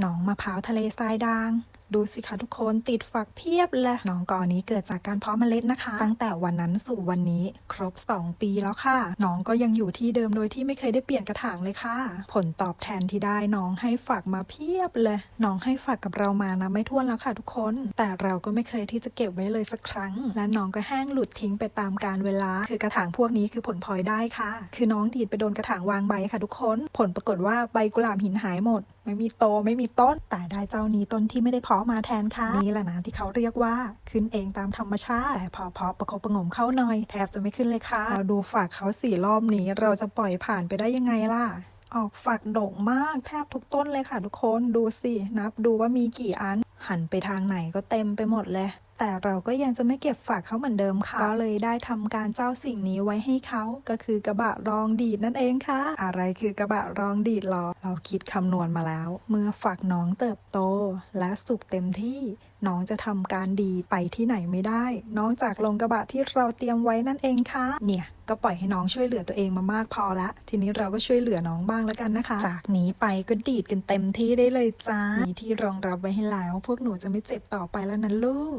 หนองมะพร้าวทะเลทรายด่างดูสิคะทุกคนติดฝักเพียบเลยหนองกอนี้เกิดจากการเพาะเมล็ดนะคะ ตั้งแต่วันนั้นสู่วันนี้ครบ 2 ปีแล้วค่ะ น้องก็ยังอยู่ที่เดิมโดยที่ไม่เคยได้เปลี่ยนกระถางเลยค่ะ ผลตอบแทนที่ได้น้องให้ฝักมาเพียบเลย น้องให้ฝักกับเรามานะไม่ท้วนแล้วค่ะทุกคน แต่เราก็ไม่เคยที่จะเก็บไว้เลยสักครั้ง และน้องก็แห้งหลุดทิ้งไปตามกาลเวลา คือกระถางพวกนี้คือผลพลอยได้ค่ะ คือน้องดีดไปโดนกระถางวางใบค่ะทุกคน ผลปรากฏว่าใบกุหลาบหินหายหมด ไม่มีโตไม่มีต้น แต่ได้เจ้านี้ต้นที่ไม่ได้เพาะมาแทนค่ะนี่แหละนะที่เขาเรียกว่าขึ้นเองตามธรรมชาติ แต่พอเพาะประคบประงมเข้าหน่อย แทบจะไม่ขึ้นเลยค่ะเราดูฝากเขาสี่รอบนี้ เราจะปล่อยผ่านไปได้ยังไงล่ะออกฝักดกมากแทบทุกต้นเลยค่ะทุกคนดูสิ นับดูว่ามีกี่อัน หันไปทางไหนก็เต็มไปหมดเลย แต่เราก็ยังจะไม่เก็บฝากเขาเหมือนเดิมค่ะ ก็เลยได้ทำการเจ้าสิ่งนี้ไว้ให้เขาก็คือกระบะรองดีดนั่นเองค่ะ อะไรคือกระบะรองดีดหรอเราคิดคำนวณมาแล้ว เมื่อฝักน้องเติบโต และสุกเต็มที่น้องจะทำการดีดไปที่ไหนไม่ได้น้องจากลงกระบะที่เราเตรียมไว้นั่นเองค่ะ เนี่ย ก็ปล่อยให้น้องช่วยเหลือตัวเองมามากพอละ ทีนี้เราก็ช่วยเหลือน้องบ้างแล้วกันนะคะ จากนี้ไปก็ดีดกันเต็มที่ได้เลยจ้ามีที่รองรับไว้ให้แล้ว พวกหนูจะไม่เจ็บต่อไปแล้วนะลูก